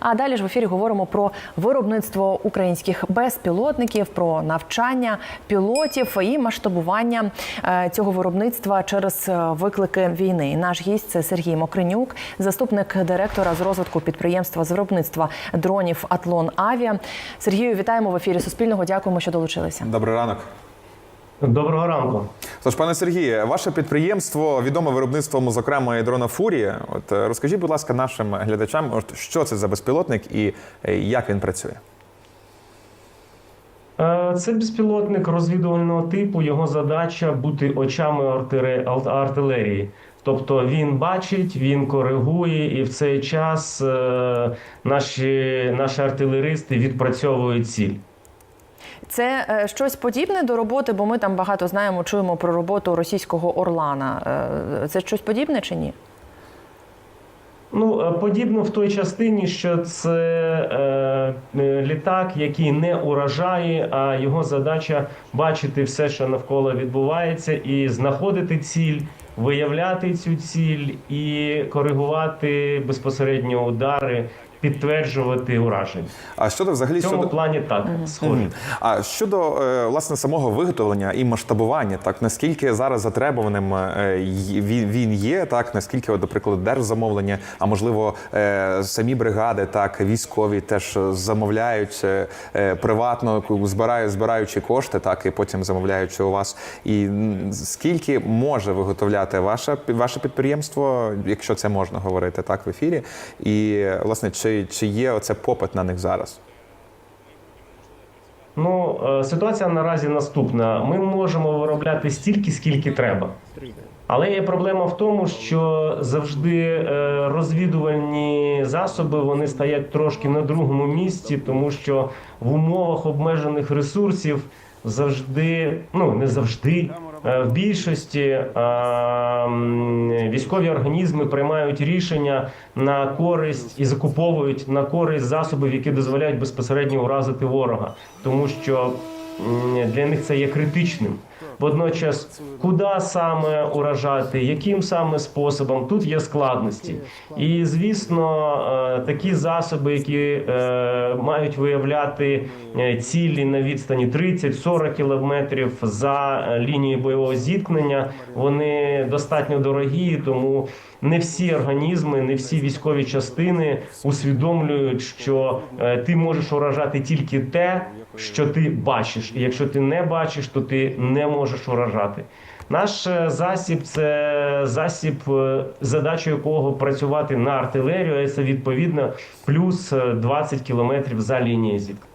А далі ж в ефірі говоримо про виробництво українських безпілотників, про навчання пілотів і масштабування е, цього виробництва через е, виклики війни. Наш гість це Сергій Мокринюк, заступник директора з розвитку підприємства з виробництва дронів Атлон Авіа. Сергію, вітаємо в ефірі Суспільного. Дякуємо, що долучилися. Добрий ранок. Доброго ранку. Тож, пане Сергіє, ваше підприємство відоме виробництвом, зокрема, і дрона Фурія. От е, розкажіть, будь ласка, нашим глядачам, от, що це за безпілотник і е, як він працює? Е, Це безпілотник розвідувального типу. Його задача бути очами артилерії. Тобто він бачить, він коригує, і в цей час наші, наші артилеристи відпрацьовують ціль. Це е, щось подібне до роботи, бо ми там багато знаємо, чуємо про роботу російського Орлана. Е, Це щось подібне чи ні? Ну, е, подібно в той частині, що це е, літак, який не уражає, а його задача бачити все, що навколо відбувається, і знаходити ціль, виявляти цю ціль і коригувати безпосередньо удари, підтверджувати ураження. А щодо взагалі В цьому щодо плані так схоже. Мгм. а щодо е, власне самого виготовлення і масштабування, так наскільки зараз затребуваним е, він, він є, так наскільки, от, до прикладу, держзамовлення, а можливо, е, самі бригади, так військові теж замовляють приватно, збирають, збираючи кошти, так і потім замовляючи у вас. І скільки може виготовляти ваше ваше підприємство, якщо це можна говорити так в ефірі, і власне чи, чи є оце попит на них зараз? Ну, е, ситуація наразі наступна. Ми можемо виробляти стільки, скільки треба. Але є проблема в тому, що завжди е, розвідувальні засоби вони стоять трошки на другому місці, тому що в умовах обмежених ресурсів завжди, ну не завжди, в більшості е, військові організми приймають рішення на користь і закуповують на користь засобів, які дозволяють безпосередньо уразити ворога, тому що для них це є критичним. Водночас, куди саме уражати, яким саме способом, тут є складності. І звісно, е, такі засоби, які е, мають виявляти е, цілі на відстані 30-40 кілометрів за лінією бойового зіткнення, вони достатньо дорогі, тому не всі організми, не всі військові частини усвідомлюють, що ти можеш уражати тільки те, що ти бачиш. І якщо ти не бачиш, то ти не можеш уражати. Наш е, засіб це засіб, задачу задача якого працювати на артилерію, це відповідно плюс е, 20 кілометрів за лінією зіткнення.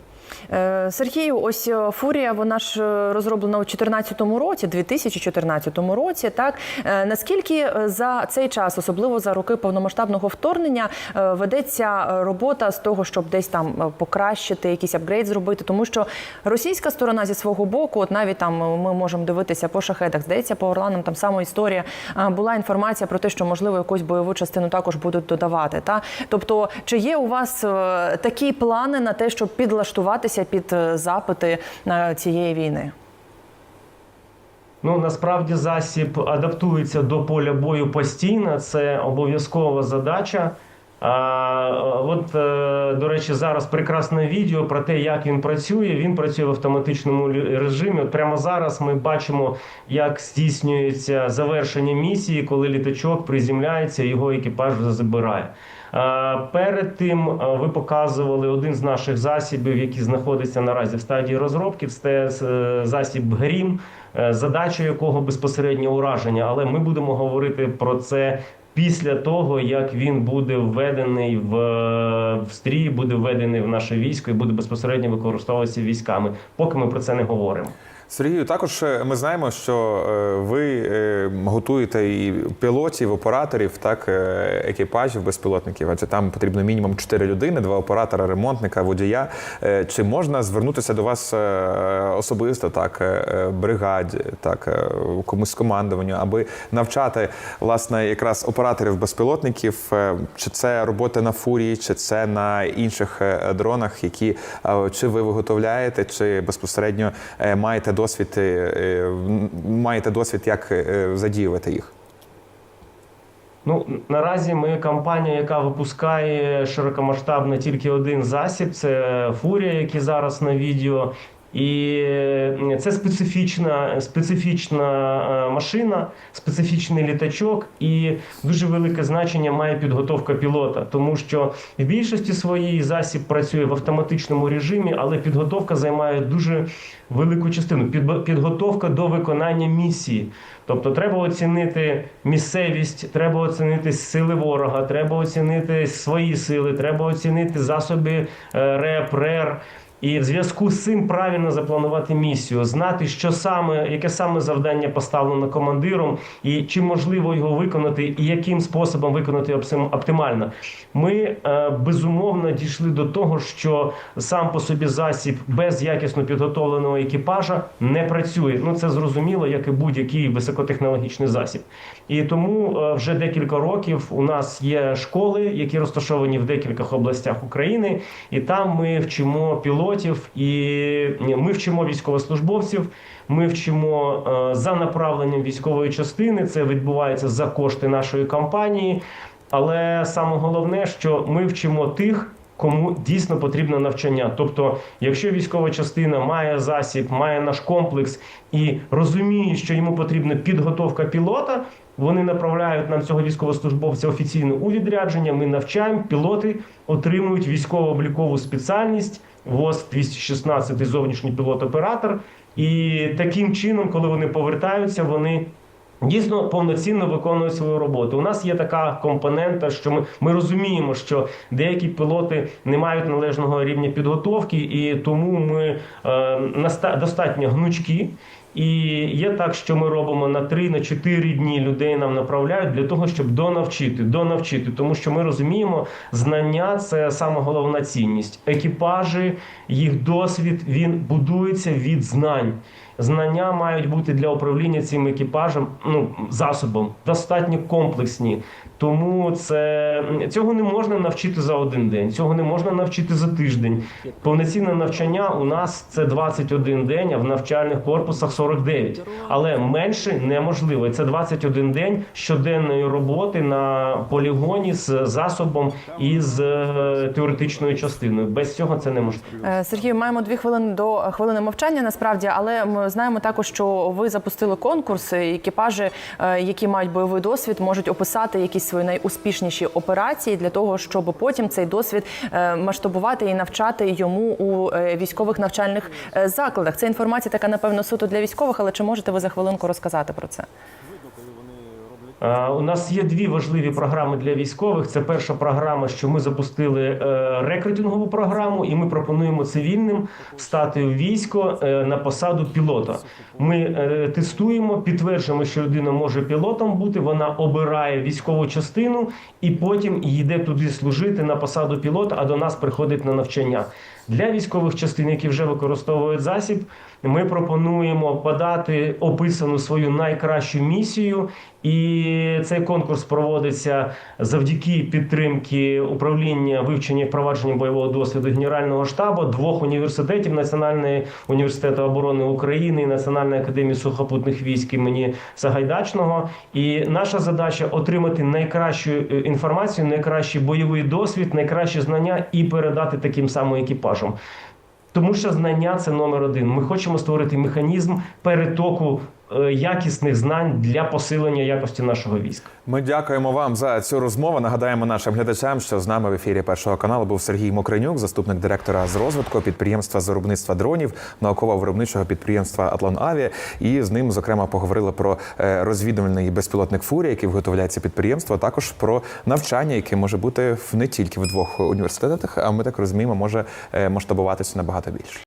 Е, Сергію, ось е, фурія, вона ж е, розроблена у 2014 році, 2014 році. Так наскільки за цей час, особливо за роки повномасштабного вторгнення, ведеться робота з того, щоб десь там покращити, якийсь апгрейд зробити, тому що російська сторона зі свого боку, от навіть там ми можемо дивитися по шахедах, здається, по орланам там сама історія була інформація про те, що можливо якусь бойову частину також будуть додавати. Та тобто, чи є у вас такі плани на те, щоб підлаштуватися під е, запити е, цієї війни? Ну насправді засіб адаптується до поля бою постійно. Це обов'язкова задача. А, от, е, до речі, зараз прекрасне відео про те, як він працює. Він працює в автоматичному режимі. От прямо зараз ми бачимо, як здійснюється завершення місії, коли літачок приземляється, його екіпаж забирає. А, Перед тим ви показували один з наших засібів, який знаходиться наразі в стадії розробки. Це е, засіб Грім, е, задача якого безпосередньо ураження. Але ми будемо говорити про це після того, як він буде введений в, в стрій, буде введений в наше військо і буде безпосередньо використовуватися військами. Поки ми про це не говоримо. Сергію, також е, ми знаємо, що е, ви е, готуєте і пілотів, операторів, так е, екіпажів безпілотників. Адже там потрібно мінімум 4 людини, два оператора, ремонтника, водія. Е, Чи можна звернутися до вас е, особисто, так бригаді, так комусь з командуванню, аби навчати власне якраз операторів безпілотників? Чи це робота на фурії, чи це на інших дронах, які чи ви виготовляєте, чи безпосередньо маєте досвід, маєте досвід, як е, задіювати їх? Ну наразі ми компанія, яка випускає широкомасштабно тільки один засіб. Це фурія, який зараз на відео. І е, це специфічна, специфічна е, машина, специфічний літачок, і дуже велике значення має підготовка пілота, тому що в більшості своїй засіб працює в автоматичному режимі, але підготовка займає дуже велику частину. Підготовка до виконання місії. Тобто треба оцінити місцевість, треба оцінити сили ворога, треба оцінити свої сили, треба оцінити засоби е, РЕП, РЕР. І в зв'язку з цим правильно запланувати місію, знати, що саме, яке саме завдання поставлено командиром, і чи можливо його виконати, і яким способом виконати оптимально. Ми е, безумовно дійшли до того, що сам по собі засіб без якісно підготовленого екіпажа не працює. Ну це зрозуміло, як і будь-який високотехнологічний засіб. І тому е, вже декілька років у нас є школи, які розташовані в декількох областях України, і там ми вчимо пілотів, і ми вчимо військовослужбовців. Ми вчимо е, за направленням військової частини. Це відбувається за кошти нашої компанії. Але саме головне, що ми вчимо тих. Кому дійсно потрібно навчання, тобто, якщо військова частина має засіб, має наш комплекс і розуміє, що йому потрібна підготовка пілота, вони направляють нам цього військовослужбовця офіційно у відрядження. Ми навчаємо, пілоти отримують військово-облікову спеціальність ВОЗ 216 зовнішній пілот-оператор. І таким чином, коли вони повертаються, вони дійсно повноцінно виконують свою роботу. У нас є така компонента, що ми, ми розуміємо, що деякі пілоти не мають належного рівня підготовки, і тому ми е, достатньо гнучкі. І є так, що ми робимо на 3 на 4 дні людей нам направляють для того, щоб донавчити, донавчити, тому що ми розуміємо, знання це саме головна цінність. Екіпажі, їх досвід він будується від знань. Знання мають бути для управління цим екіпажем, ну засобом достатньо комплексні. Тому це цього не можна навчити за один день, цього не можна навчити за тиждень. Повноцінне навчання у нас це 21 день, а в навчальних корпусах 49. Але менше неможливо. Це 21 день щоденної роботи на полігоні з засобом і з е, теоретичною частиною. Без цього це неможливо. Е, Сергію, маємо дві хвилини до хвилини мовчання. Насправді, але ми знаємо також, що ви запустили конкурс. Екіпажі, е, які мають бойовий досвід, можуть описати якісь свої найуспішніші операції для того, щоб потім цей досвід масштабувати і навчати йому у військових навчальних закладах. Це інформація така, напевно, суто для військових, але чи можете ви за хвилинку розказати про це? Е, У нас є дві важливі програми для військових. Це перша програма, що ми запустили е, рекрутингову програму, і ми пропонуємо цивільним стати в військо е, на посаду пілота. Ми тестуємо, підтверджуємо, що людина може пілотом бути. Вона обирає військову частину і потім йде туди служити на посаду пілота, а до нас приходить на навчання. Для військових частин, які вже використовують засіб, ми пропонуємо подати описану свою найкращу місію, і цей конкурс проводиться завдяки підтримки управління вивчення і впровадження бойового досвіду Генерального штабу двох університетів Національної університету оборони України і Національної академії сухопутних військ імені Сагайдачного. І наша задача отримати найкращу е, інформацію, найкращий бойовий досвід, найкращі знання і передати таким самим екіпажам. Тому що знання це номер один. Ми хочемо створити механізм перетоку якісних знань для посилення якості нашого війська. Ми дякуємо вам за цю розмову. Нагадаємо нашим глядачам, що з нами в ефірі першого каналу був Сергій Мокринюк, заступник директора з розвитку підприємства з виробництва дронів, науково-виробничого підприємства Атлон Авіа. І з ним, зокрема, поговорили про е, розвідувальний безпілотник Фурія, який виготовляє це підприємство, також про навчання, яке може бути в не тільки в двох університетах, а ми так розуміємо, може е, масштабуватися набагато більше.